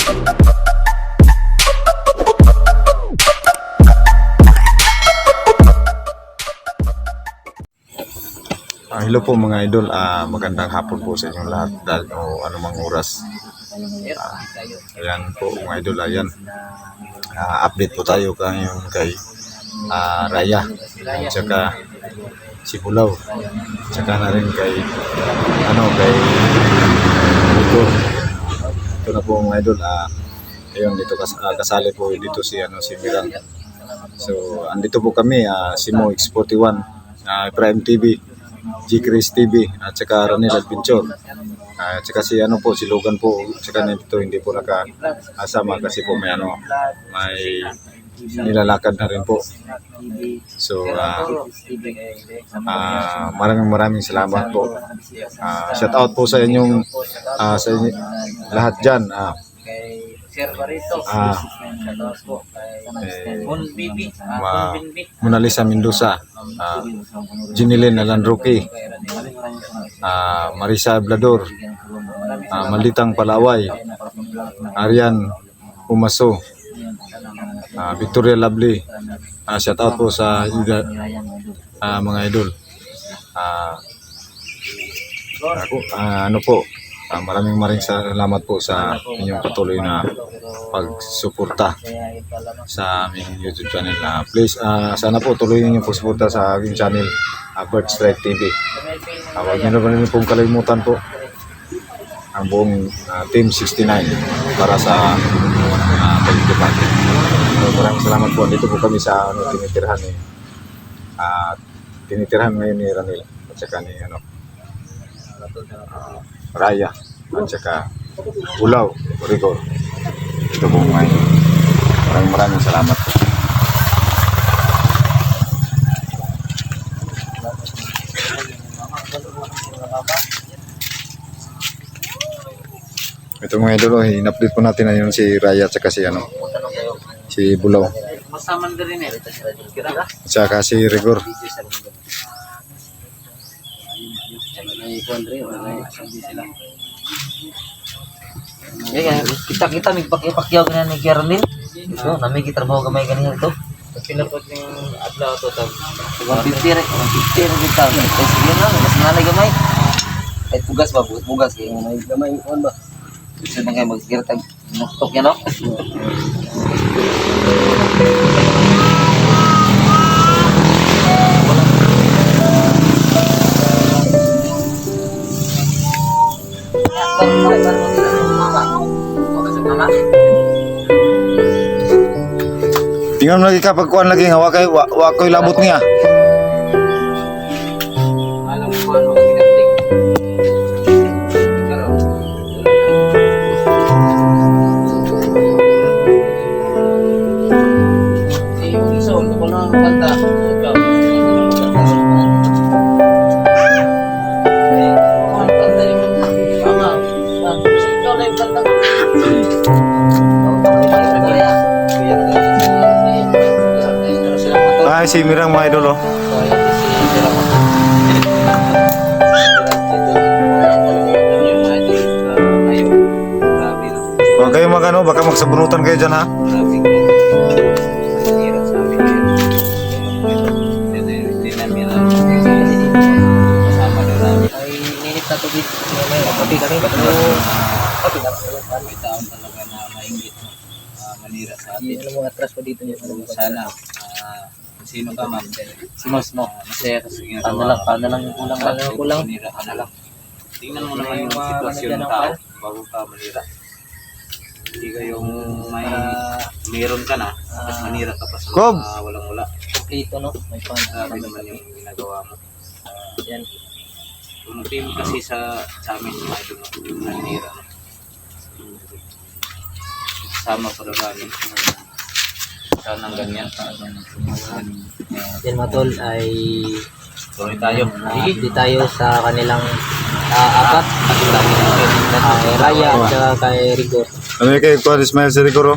Ah, hello po mga idol, ah, magandang hapon po sa inyong lahat dahil o anumang oras. Ah, ayan po mga idol, ayan. Ah, update po tayo ngayon kay ah, Raya, at saka si Bulaw, at saka na rin kay ano kay Rico. Ito na po mga idol, ah, ayun dito kas ah, kasali po dito si ano si Miran. So, andito po kami, ah, Simo X41, ah, Prime TV, G Chris TV at saka Ronel Adventure. Ah, at saka si ano po si Logan po saka nito hindi po nakasama kasi po may ano may nilalakad na rin po. So ah ah, maraming maraming salamat po. Ah, shout out po sa inyong ah, sa inyo, lahat diyan. Ah, kay Sir Barito. Ah. Eh. Ma- Ah, Mon Binbit. Mona Lisa Mendoza, ah, Jinilin Alanroque, ah, Marisa Blador, ah, Malitang Palaway, Arian Umaso, ah, Victoria Lovely. Ah, shout out po sa ah, mga idol. Ah, ako, ah, ano po, ah, maraming maraming salamat po sa inyong patuloy na pagsuporta sa aming YouTube channel. Ah, please, ah, sana po tuloy niyo po suporta sa aking channel, uh, Bird Strike TV. Uh, huwag niyo naman pong kalimutan po ang buong ah, Team 69 para sa uh, pagdidibat. So, maraming salamat po. Dito po kami sa ano, tinitirhan ni ah, tinitirhan ngayon ni Ranil at saka ni ano, ah, Raya at saka Ulaw, Rigor. Ito po ngayon. Maraming maraming salamat po. Ito idol, oh, in-update po si Raya at saka si, ano, Tanong kayo. Si Bulaw Masaman ka rin eh. Kira ka? at saka si Rigor. May kondre, wala na sabi sila. Kaya kita kita nagpakipakyaw ka na ni Kernil. So, nami kita trabaho gamay ganyan ito. Pinapot yung adlaw to tag 150 rin, 150 rin kita. Eh sige na, mas nanay gamay. Kahit bugas ba, bugas bugas kaya may gamay on ba. Gusto na kayo magkira tag nuktok yan no? Tingnan lagi kapag kuhan lagi, hawa kay, wa, wa ko'y labot niya. Ay, si Mirang mga idol, oh. Huwag kayo ano, baka magsabunutan kayo dyan ha. Manira Ano atras pa dito niya? Sana. ah, kung sino ka man. Si Mos mo. Masaya ka sa ginagawa. Paano lang, paano lang yung kulang. Paano yung kulang? Manira ka na lang. Tingnan mo naman yung sitwasyon ng tao bago ka manira. Hindi ka yung may meron ka na, tapos manira ka pa sa mga walang wala. Kompleto no? May pan. Grabe naman yung ginagawa mo. yan. Tumatim kasi sa sa amin mga idol no? Manira? Sama pa rin kami. Sana ganyan. Yan mga tol ay Tuloy tayo. uh, di tayo sa kanilang uh, apat. Uh, kay Raya at saka kay Rigor. Ano yung kayo, kuhan Ismail si Rigoro?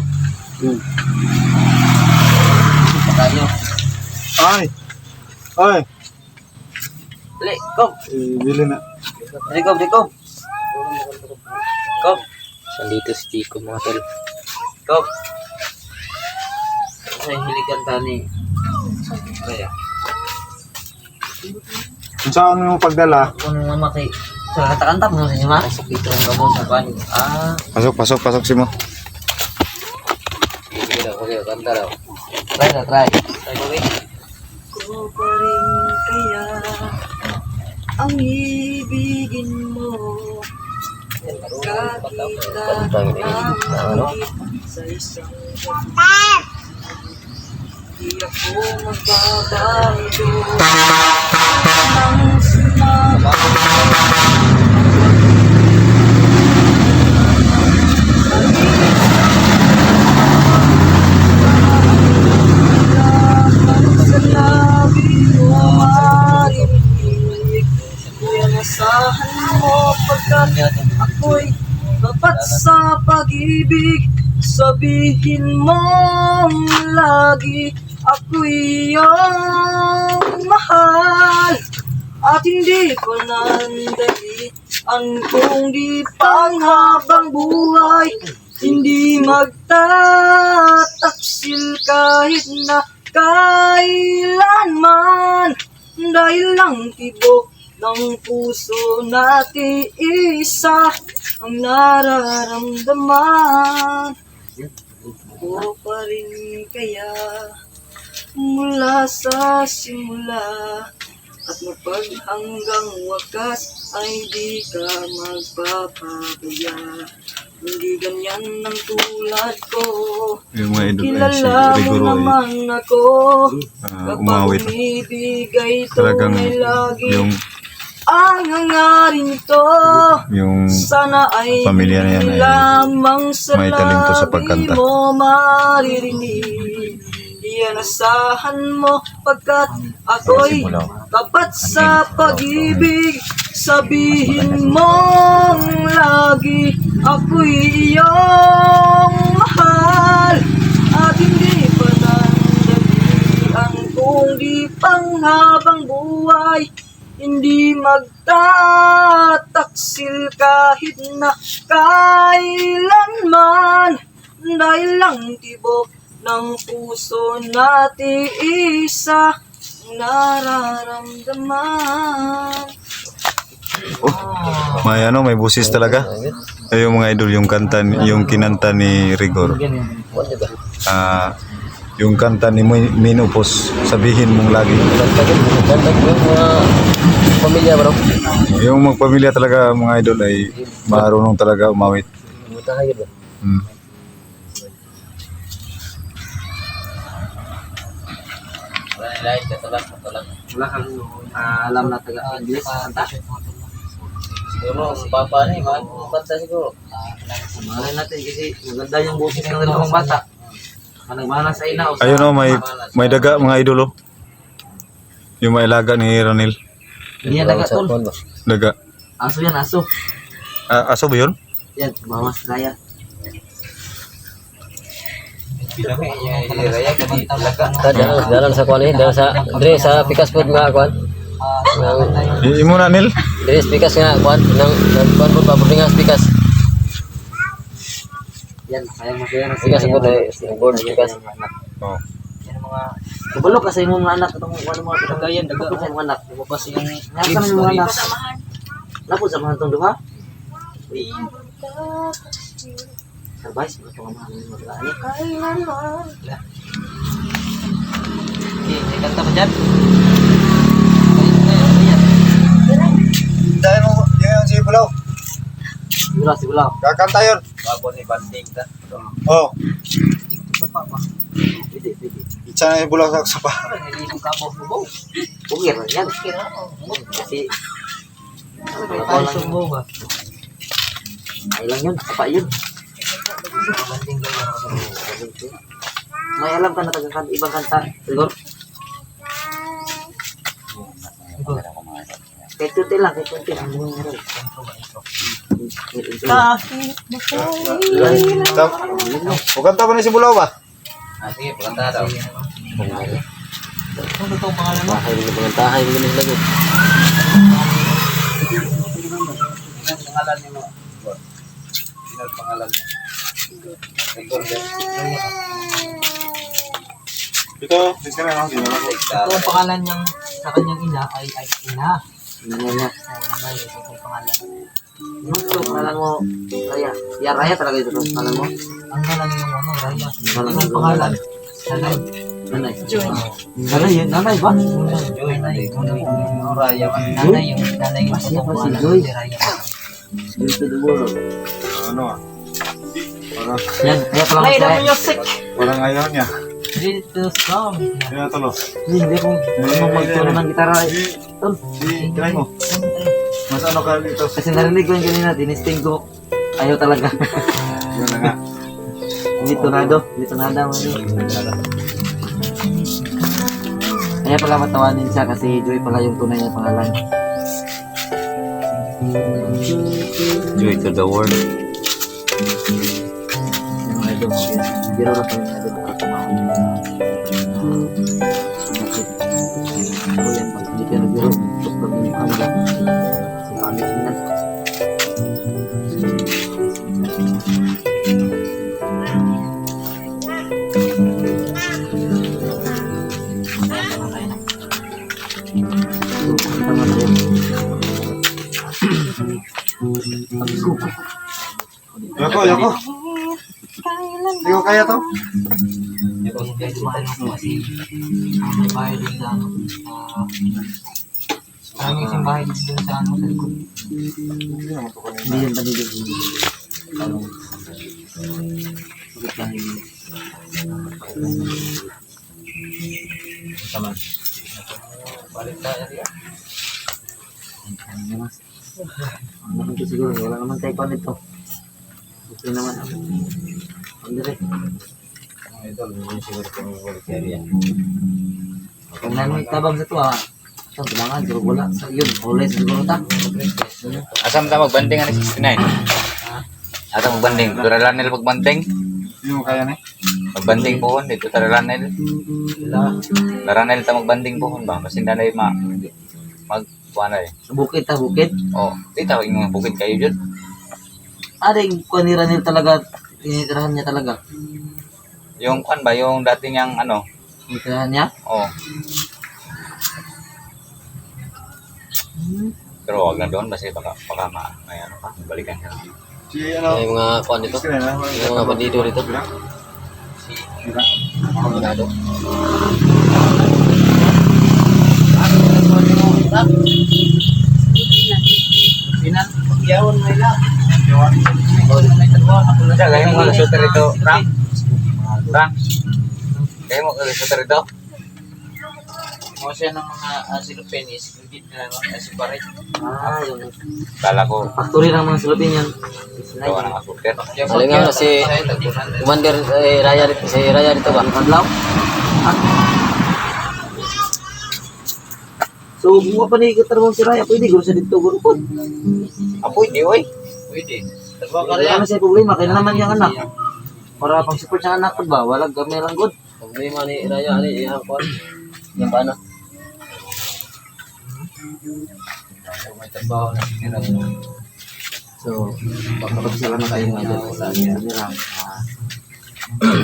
tayo. Ay! Ay! Dali, kom. Eh, bili na. Dali, kom, dali, kom. Kom. Nandito si Chico mga tol. Ikaw. Sa hiligan ta ni. Kaya. Saan mo pagdala? Kung mama kay sa kanta-kanta mo sa ma. Sa dito ang gabo sa ban. Ah. Pasok, pasok, pasok si mo. Sige daw, okay, kanta daw. Try na, try. Try ko, wait. Ko pa rin kaya ang ibigin mo Kakita namin sa isang gabi Di ako magbabago Nang sumama asahan mo pagkat ako'y dapat sa pag-ibig. Sabihin mo lagi ako'y iyong mahal. At hindi ko nandalian kung di panghabang buhay. Hindi magtataksil kahit na kailanman. Dahil lang tibok ng puso natin isa Ang nararamdaman. Ko pa rin kaya mula sa simula. At mapag hanggang wakas ay di ka magpapabaya. Hindi ganyan ang tulad ko. Yung mga idol ay si Kilala mo ay naman ako. Kapag umawit. umibigay ito Talagang lagi yung Ang hangarin to. yung Sana ay Pamilya na yan ay lamang sa may talento sa pagkanta. mo maririnig Iyan asahan mo pagkat ako'y tapat sa pag-ibig. Sabihin mong lagi ako'y iyong mahal. At hindi pa nandalian kung di panghabang buhay. Hindi magtataksil kahit na kailanman. Dahil lang tibok ng puso natin isa nararamdaman oh, may ano, may busis talaga. Ay, yung mga idol, yung kanta, yung kinanta ni Rigor. Ah, yung kanta ni Min- Minupos, sabihin mong lagi. Pamilya bro. Yung magpamilya talaga mga idol ay marunong talaga umawit. Mutahay ba? Hmm. Wala kang alam na taga-English, kanta. Siguro, si Papa mo kanta siguro. Malay natin kasi maganda yung boses ng dalawang bata. Nagmana sa ina o sa Ayun oh, may may daga mga idol oh. Yung may alaga ni Ronil. Hindi yan daga tol. Daga. Aso yan, aso. Ah, aso ba yun? Yan, bawas raya. Pinami, raya kami talaga. Dalan, dalan sa kuan eh, dalan sa dire sa pikas pod nga kuan. Nang I- imo na Nil. dire sa pikas nga kuan nang nang kuan pod pabuti nga sa pikas. Yan, kaya masaya na Pikas pod eh, board sa pikas. Oh. Yan ang mga Kabalo kasi yung mga anak itong ano mga pinagayan daga sa mga anak lumabas yung Nasa ng mga anak Napo sa mga itong duha Sabay sa mga mga mga mga ani kailanman Okay, may kanta mo dyan Dahil mo, yung si Bulaw. Sigula, sigula Kakanta yun. Bago ni Banding ka Oh. Ito pa ba? Pwede, pwede Itsa na yung Bulaw sa sapa. Nilibong ka po mo Pugir na yan Kasi Ano ba tayo sumbo ba? Ay lang yun, apa yun May alam ka na taga ibang kanta, Igor? Kahit tuti lang, kahit tuti lang. Ano kahit mako'y Kukanta ba ni si Bulaw ba? Ah, sige, pagkanta daw. Ano itong pangalan mo? Tahay mo mga tahay mo ni lago. Ang pangalan mo? Ang pangalan mo? Ito, ito na lang. Ito Ito ang pangalan niyang sa kanyang ina ay ay ina. Ina nanay. Ito ang pangalan. Yung ito, pangalan mo, Raya. Ya, Raya talaga ito, pangalan mo. Ang nalang yung ano, Raya. Pangalan Ang pangalan. Nanay. Nanay. Nanay, yun, nanay ba? Joy, nanay. Ang Raya. Nanay yung nanay Siya pa si pangalan Joy. Raya. Dito dumuro. Ano ah? Yan, kaya pala Ay, masaya. naman yung sick. parang ayaw niya. Dito song. Kaya tulo. Hindi ko, marunong magturo ng gitara. eh. Si, Tol, si, try mo. Mas ano ka dito? Kasi narinig ko yung kanina, tinisting ko. Ayaw talaga. Yun na nga. Hindi tunado. Hindi tunado. Kaya pala matawanin siya kasi Joy pala yung tunay na pangalan. Joy to the world. Yung mga idol, biro na pa yung idol para tumawag. Ako yan, pag hindi ka nagbiro, tapos pag yung kanila, sa pamit nila. So, tama na ko kaya to. Kaya dumaan ako kasi ah, may bahay din sa ano. ah, Maraming isang bahay din doon sa ano sa likod. Hindi yan. Ano? Bakit lang yun? Sama. Balik tayo diya. Ano naman? Ano naman siguro? Wala naman tayo pa nito. Okay naman ako. Ang. Mga idol, hindi siguro kung balik diya. Kung tabang sa tuwa, ito, kailangan, siguro wala. Sa yun, always siguro ta. Asam ta magbanding ani 69. Ata magbanding, turalan nila magbanding. Hindi mo kaya na. Magbanding pohon dito taralan nila. Laran nila ta magbanding pohon ba? Masin na ma mag kuana eh. Sa bukid ta, bukid. Oh, di tawag yung bukid kayo jud. Aring kanira nila talaga, tinitirahan niya talaga. Yung kuan ba yung dating yang ano? Tinitirahan niya. Oh. Pero wag na doon kasi baka baka ma may ano pa, balikan ka. Si ano? May mga kuan dito. Yung mga bandido dito. Sinan, yawon mo ila. Siya, kaya mo ka shooter ito, Frank. Frank. Kaya mo ka shooter ito. Mo siya ng mga uh, silupenis, hindi nila no, si Parit. Ah, yung Kala ko, factory ng mga silupin yan. gawa ng shooter. Saling nga si Commander eh, Raya si Raya dito ba? Adlaw? Ah. So, buka pa ni Katarmong si Raya, pwede guro sa dito, guro po. Apoy, di oy. Pwede. Wala na siya problema, kaya naman yung anak. Para pang support sa anak ko ba, walang gamay lang good. Problema ni Raya ni ihang kuan. Yung paano? May trabaho na sinira. So, pagkakasala na kayo nga dyan sa niya.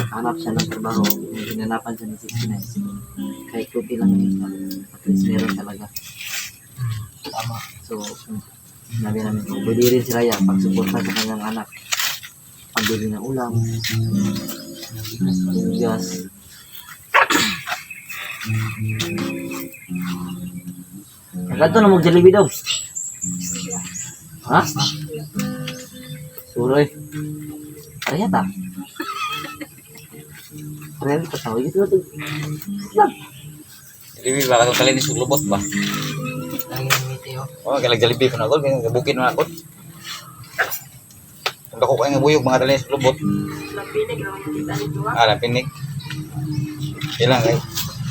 hanap siya ng trabaho, hinanapan siya ng 69. Kahit kuti lang yun, at least meron talaga. Tama. So, sinabi namin ko, pwede rin si Raya pagsuporta sa kanyang anak. Pambili ng ulam, bigas. Agad na mag-Jollibee daw. Ha? Suroy. Raya ta. Raya ta tawag gitu tuh. Lang. Jollibee ba? Katong kalinis sa lubot ba? Lagi ng meteo. Oo, oh, kalag Jollibee ko na ako. Kaya bukid na ako. Kung ako kaya nga buyog, mga kalinis sa lubot. Ah, lampinig. Ilang kay.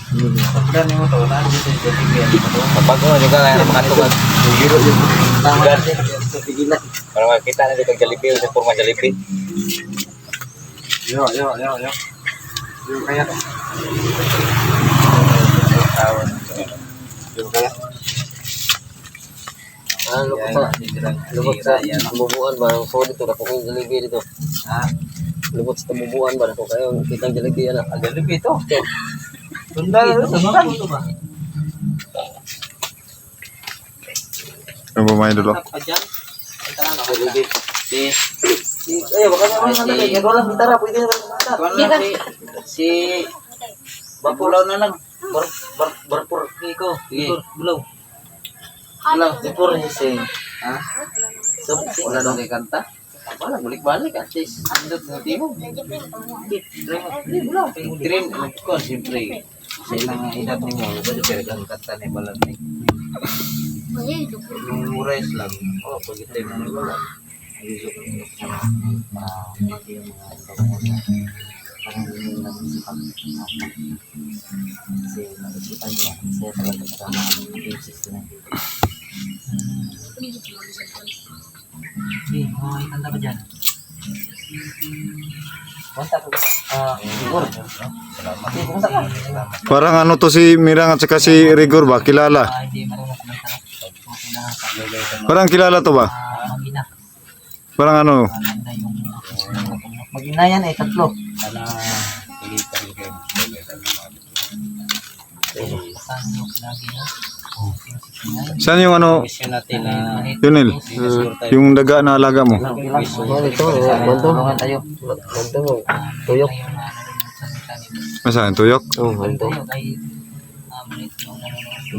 Pagdan mo to, na dito yung Jollibee. Kapag ko, juga kaya mga tuwag. Giro yung tama natin sa pigilan. Para makita na dito ang Jollibee sa forma Jollibee. Yo, yo, yo, yo. Yo kaya. Yo kaya. Ah, lubot sa, lubot sa tumubuan ba? Ang solid to, ako kong jaligi dito. Ha? Lubot sa tumubuan ba? Ako kayo, kitang jaligi yan. Agad ito. Tunda, tunda. Ano ba mga idol? oh? Ka dyan? Ito na, Jaligi. Si, Eh, baka naman Si- ano, gagawa lang gitara, pwede na lang kumanta. kuwan na si, si, Bapulaw na lang. Bar, bar, barpur, ikaw, Sige. ikaw, bulaw. Bulaw, barpur, sing. Ha? So, sing. Wala nang kay kanta? Wala, balik-balik at least. Nandot na timo. Trim, ko, siyempre. Sa ilang edad ni mo, pwede pero ang kanta ni Balat ni. Yung murais lang. Oh, pag ito yung mga wala. Ayuso ko yung mga ah, medyo yung mga pagkakas. Parang hindi nila masipag. Kasi nakisipan niya. Kasi talaga kasama ang team 69. Hindi, may kanta ka dyan. Kunta ko. Ah, ka. Salamat. Parang ano to si Mirang at saka si Rigor ba? Kilala? ah. Parang kilala to ba? ah. Parang ano? Maganda yung magina yan eh, tatlo. Saan yung ano? Mission natin na? Yung daga na alaga mo? Ano ito. Tulungan tayo. Banto mo, tuyok. Nasaan? Tuyok? Oh, ah, maliit yung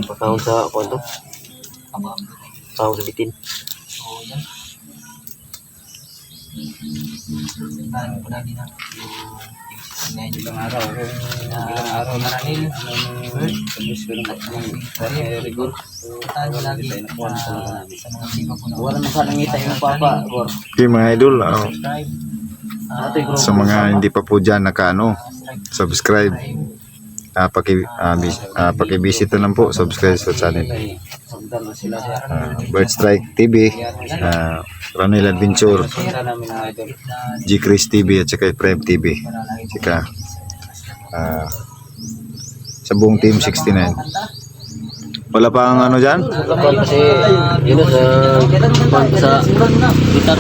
ano, sa, kwanto, kabang. pakahon sa bitin. So, yan. Tayo ko lagi na yung ilang araw. Kung ilang araw na rin anong kabis ko ng ng rigor tayo lagi ah, sa mga ko na wala na sana ngita yung papa gor. Okay mga idol, subscribe. Ah, sa mga hindi pa po dyan naka ano, subscribe. Ah, paki, ah, bis, ah, paki-visit na lang po, subscribe sa channel. sa Ah, Bird Strike TV, ah, Ranel Adventure, G Chris TV at saka Prem TV. Saka ah, sa buong team 69. Wala pa ang ano dyan? Kasi, yun sa, sa gitar.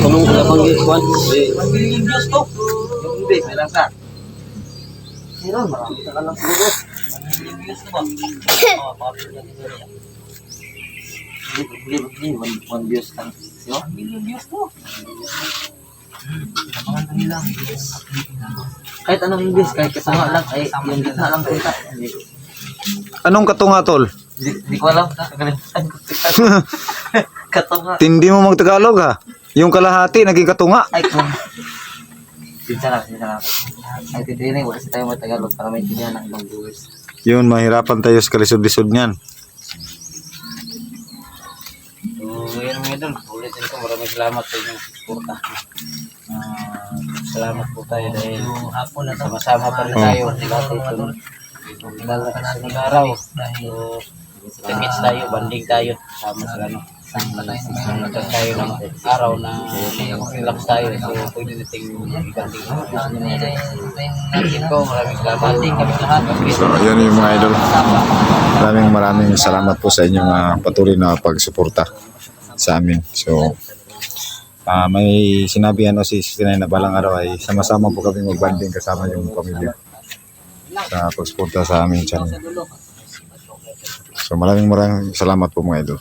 Kumong sa pang kwan. Eh, Yung Diyos to. hindi meron marami ka lang siguro. Yung Diyos to ba? Hindi hindi hindi one, one views lang Di ba? Million views to. Abangan na nila. Kahit anong English kahit kasama lang ay yung gitna lang kita Anong katunga tol? di, di ko alam ko katunga Tindi mo magtagalog ha? Yung kalahati naging katunga. ay kung Pinsa lang, pinsa lang. Ay, titinig, wala sa tayo matagalog para may tinyan ng ibang viewers. Yun, mahirapan tayo sa kalisod-lisod niyan. Mga idol, ulitin ko, maraming salamat sa inyong suporta. Ah, salamat po tayo dahil sama-sama pa rin tayo. Dati itong lalo na sa sunod araw. So, Tagits tayo, banding tayo. Sama sa ano. Pa tayo ng araw na relax tayo. So, pwede nating ibanding. Ko, maraming salamat. Banding kami lahat. So, yun yung mga idol. Maraming maraming salamat po sa inyong ah, patuloy na pagsuporta sa amin. So, ah, may sinabi ano si Sinay na balang araw ay sama-sama po kami magbanding kasama yung pamilya sa pagsuporta sa aming channel. So, maraming maraming salamat po mga idol.